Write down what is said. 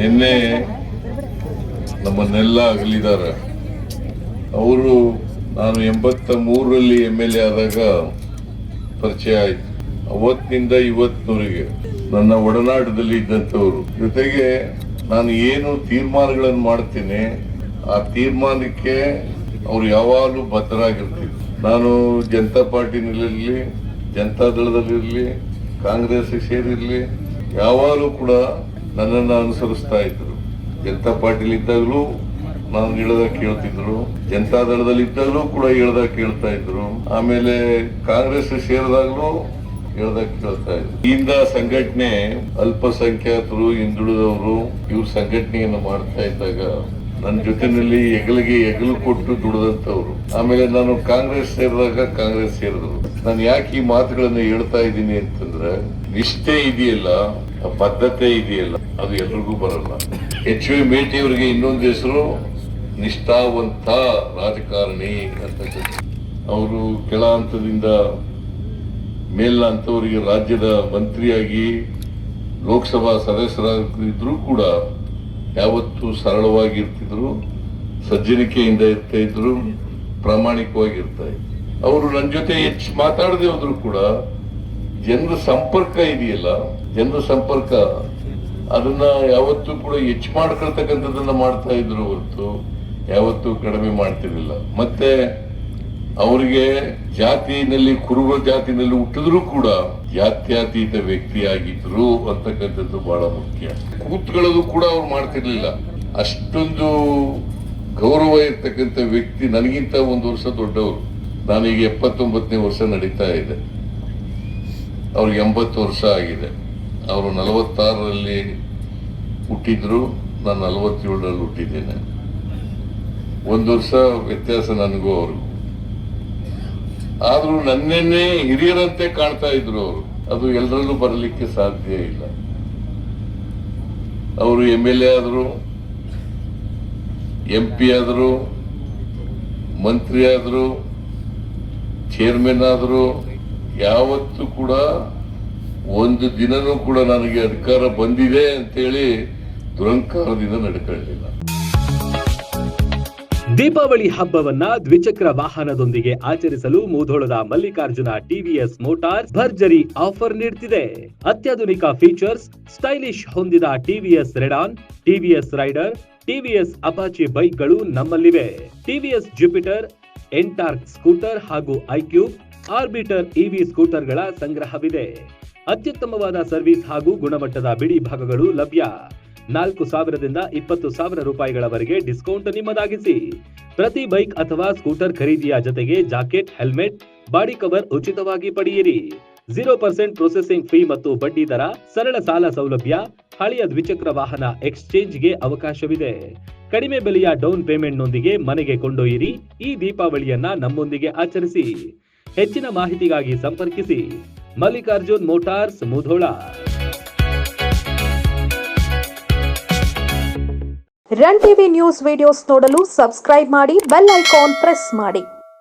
ನಿನ್ನೆ ನಮ್ಮನ್ನೆಲ್ಲ ಅಗಲಿದ್ದಾರೆ. ಅವರು ನಾನು ಎಂಬತ್ತ ಮೂರರಲ್ಲಿ ಎಂ ಎಲ್ ಎ ಆದಾಗ ಪರಿಚಯ ಆಯ್ತು. ಅವತ್ತಿನಿಂದ ಇವತ್ತಿನವರೆಗೆ ನನ್ನ ಒಡನಾಟದಲ್ಲಿ ಇದ್ದಂಥವ್ರು. ಜೊತೆಗೆ ನಾನು ಏನು ತೀರ್ಮಾನಗಳನ್ನು ಮಾಡ್ತೀನಿ, ಆ ತೀರ್ಮಾನಕ್ಕೆ ಅವ್ರು ಯಾವಾಗಲೂ ಬದ್ಧರಾಗಿರ್ತೀವಿ. ನಾನು ಜನತಾ ಪಾರ್ಟಿನಲ್ಲಿರಲಿ ಜನತಾ ದಳದಲ್ಲಿರಲಿ ಕಾಂಗ್ರೆಸ್ ಸೇರಿರಲಿ, ಯಾವಾಗಲೂ ಕೂಡ ನನ್ನನ್ನು ಅನುಸರಿಸ್ತಾ ಇದ್ರು ಜನತಾ ಪಾರ್ಟಿಲಿ ಇದ್ದಾಗಲೂ ನಾನು ಹೇಳ್ದಾಗ ಕೇಳ್ತಿದ್ರು. ಜನತಾ ದಳದಲ್ಲಿ ಇದ್ದಾಗಲೂ ಕೂಡ ಹೇಳ್ದಾಗ ಕೇಳ್ತಾ ಇದ್ರು. ಆಮೇಲೆ ಕಾಂಗ್ರೆಸ್ ಸೇರಿದಾಗಲೂ ಹೇಳ್ದಾಗ ಕೇಳ್ತಾ ಇದ್ರು. ಇಂದ ಸಂಘಟನೆ ಅಲ್ಪಸಂಖ್ಯಾತರು, ಹಿಂದುಳಿದವರು ಇವ್ರ ಸಂಘಟನೆಯನ್ನು ಮಾಡ್ತಾ ಇದ್ದಾಗ ನನ್ನ ಜೊತೆನಲ್ಲಿ ಹೆಗಲಿಗೆ ಹೆಗಲು ಕೊಟ್ಟು ದುಡಿದಂತವ್ರು ಆಮೇಲೆ ನಾನು ಕಾಂಗ್ರೆಸ್ ಸೇರಿದಾಗ ಕಾಂಗ್ರೆಸ್ ಸೇರಿದ್ರು. ನಾನು ಯಾಕೆ ಈ ಮಾತುಗಳನ್ನು ಹೇಳ್ತಾ ಇದ್ದೀನಿ ಅಂತಂದ್ರೆ, ನಿಷ್ಠೆ ಇದೆಯಲ್ಲ, ಬದ್ಧತೆ ಇದೆಯಲ್ಲ. ಅದು ಎಲ್ರಿಗೂ ಬರಲ್ಲ. ಎಚ್ ವಿ ಮೇಟಿಯವರಿಗೆ ಇನ್ನೊಂದು ಹೆಸರು ನಿಷ್ಠಾವಂತ ರಾಜಕಾರಣಿ ಅಂತ ಅವರು ಕೆಳ ಹಂತದಿಂದ ಮೇಲಿನ ಹಂತವರಿಗೆ ರಾಜ್ಯದ ಮಂತ್ರಿಯಾಗಿ ಲೋಕಸಭಾ ಸದಸ್ಯರಾಗಿದ್ರು ಕೂಡ ಯಾವತ್ತೂ ಸರಳವಾಗಿ ಇರ್ತಿದ್ರು ಸಜ್ಜನಿಕೆಯಿಂದ ಇರ್ತಾ ಇದ್ರು ಪ್ರಾಮಾಣಿಕವಾಗಿ ಇರ್ತಾ ಇದ್ರು. ಅವರು ನನ್ನ ಜೊತೆ ಹೆಚ್ಚು ಮಾತಾಡದೆ ಹೋದ್ರು ಕೂಡ ಜನರ ಸಂಪರ್ಕ ಇದೆಯಲ್ಲ, ಜನರ ಸಂಪರ್ಕ ಅದನ್ನ ಯಾವತ್ತೂ ಕೂಡ ಹೆಚ್ಚು ಮಾಡ್ಕೊಳ್ತಕ್ಕಂಥದ್ದನ್ನ ಮಾಡ್ತಾ ಇದ್ರು ಹೊರತು ಯಾವತ್ತೂ ಕಡಿಮೆ ಮಾಡ್ತಿರ್ಲಿಲ್ಲ. ಮತ್ತೆ ಅವರಿಗೆ ಜಾತಿನಲ್ಲಿ, ಕುರುಬ ಜಾತಿನಲ್ಲಿ ಹುಟ್ಟಿದ್ರು ಕೂಡ ಜಾತ್ಯತೀತ ವ್ಯಕ್ತಿಯಾಗಿದ್ರು ಅಂತಕ್ಕಂಥದ್ದು ಬಹಳ ಮುಖ್ಯ. ಕೂತ್ಕೊಳ್ಳೋದು ಕೂಡ ಅವ್ರು ಮಾಡ್ತಿರ್ಲಿಲ್ಲ. ಅಷ್ಟೊಂದು ಗೌರವ ಇರ್ತಕ್ಕಂಥ ವ್ಯಕ್ತಿ ನನಗಿಂತ ಒಂದು ವರ್ಷ ದೊಡ್ಡವರು. ನಾನೀಗ ಎಪ್ಪತ್ತೊಂಬತ್ತನೇ ವರ್ಷ ನಡೀತಾ ಇದೆ. ಅವ್ರಿಗೆ ಎಂಬತ್ತು ವರ್ಷ ಆಗಿದೆ. ಅವರು ನಲವತ್ತಾರರಲ್ಲಿ ಹುಟ್ಟಿದ್ರು. ನಾನು ನಲವತ್ತೇಳರಲ್ಲಿ ಹುಟ್ಟಿದ್ದೇನೆ. ಒಂದು ವರ್ಷ ವ್ಯತ್ಯಾಸ ನನಗೂ ಅವ್ರಿಗೂ. ಆದ್ರೂ ನನ್ನೆನ್ನೇ ಹಿರಿಯರಂತೆ ಕಾಣ್ತಾ ಇದ್ರು ಅವರು. ಅದು ಎಲ್ಲರಲ್ಲೂ ಬರಲಿಕ್ಕೆ ಸಾಧ್ಯ ಇಲ್ಲ. ಅವರು ಎಂ ಎಲ್ ಎ ಆದ್ರು, ಎಂ ಪಿ ಆದ್ರು, ಮಂತ್ರಿ ಆದ್ರು, ಚೇರ್ಮನ್ ಆದ್ರು, ಯಾವತ್ತೂ ಕೂಡ ಒಂದು ದಿನನೂ ಕೂಡ ನನಗೆ ಅಧಿಕಾರ ಬಂದಿದೆ ಅಂತೇಳಿ ದುರಂಕಾರದಿಂದ ನಡ್ಕೊಳ್ಳಲಿಲ್ಲ. ದೀಪಾವಳಿ ಹಬ್ಬವನ್ನ ದ್ವಿಚಕ್ರ ವಾಹನದೊಂದಿಗೆ ಆಚರಿಸಲು ಮೂಧೋಳದ ಮಲ್ಲಿಕಾರ್ಜುನ ಟಿವಿಎಸ್ ಮೋಟಾರ್ಸ್ ಭರ್ಜರಿ ಆಫರ್ ನೀಡುತ್ತಿದೆ ಅತ್ಯಾಧುನಿಕ ಫೀಚರ್ಸ್, ಸ್ಟೈಲಿಶ್ ಹೊಂದಿದ TVS Radeon, TVS Raider, TVS Apache ಬೈಕ್ಗಳು ನಮ್ಮಲ್ಲಿವೆ. ಟಿವಿಎಸ್ ಜುಪಿಟರ್ ಎಂಟಾರ್ಕ್ ಸ್ಕೂಟರ್ ಹಾಗೂ ಐಕ್ಯೂಬ್ ಆರ್ಬಿಟರ್ ಇವಿ ಸ್ಕೂಟರ್ಗಳ ಸಂಗ್ರಹವಿದೆ. ಅತ್ಯುತ್ತಮವಾದ ಸರ್ವಿಸ್ ಹಾಗೂ ಗುಣಮಟ್ಟದ ಬಿಡಿ ಭಾಗಗಳು ಲಭ್ಯ. ನಾಲ್ಕು ಸಾವಿರದಿಂದ ಇಪ್ಪತ್ತು ಸಾವಿರ ರೂಪಾಯಿಗಳವರೆಗೆ ಡಿಸ್ಕೌಂಟ್ ನಿಮ್ಮದಾಗಿಸಿ. ಪ್ರತಿ ಬೈಕ್ ಅಥವಾ ಸ್ಕೂಟರ್ ಖರೀದಿಯ ಜೊತೆಗೆ ಜಾಕೆಟ್, ಹೆಲ್ಮೆಟ್, ಬಾಡಿ ಕವರ್ ಉಚಿತವಾಗಿ ಪಡೆಯಿರಿ. ಜೀರೋ ಪರ್ಸೆಂಟ್ ಪ್ರೊಸೆಸಿಂಗ್ ಫೀ ಮತ್ತು ಬಡ್ಡಿ ದರ, ಸರಳ ಸಾಲ ಸೌಲಭ್ಯ, ಹಳೆಯ ದ್ವಿಚಕ್ರ ವಾಹನ ಎಕ್ಸ್ಚೇಂಜ್ಗೆ ಅವಕಾಶವಿದೆ. ಕಡಿಮೆ ಬೆಲೆಯ ಡೌನ್ ಪೇಮೆಂಟ್ನೊಂದಿಗೆ ಮನೆಗೆ ಕೊಂಡೊಯ್ಯಿರಿ. ಈ ದೀಪಾವಳಿಯನ್ನ ನಮ್ಮೊಂದಿಗೆ ಆಚರಿಸಿ. ಹೆಚ್ಚಿನ ಮಾಹಿತಿಗಾಗಿ ಸಂಪರ್ಕಿಸಿ. Mallikarjun motors, Mudhol. Run TV news videos ನೋಡಲು ಸಬ್ಸ್ಕ್ರೈಬ್ ಮಾಡಿ, ಬೆಲ್ ಐಕಾನ್ ಪ್ರೆಸ್ ಮಾಡಿ.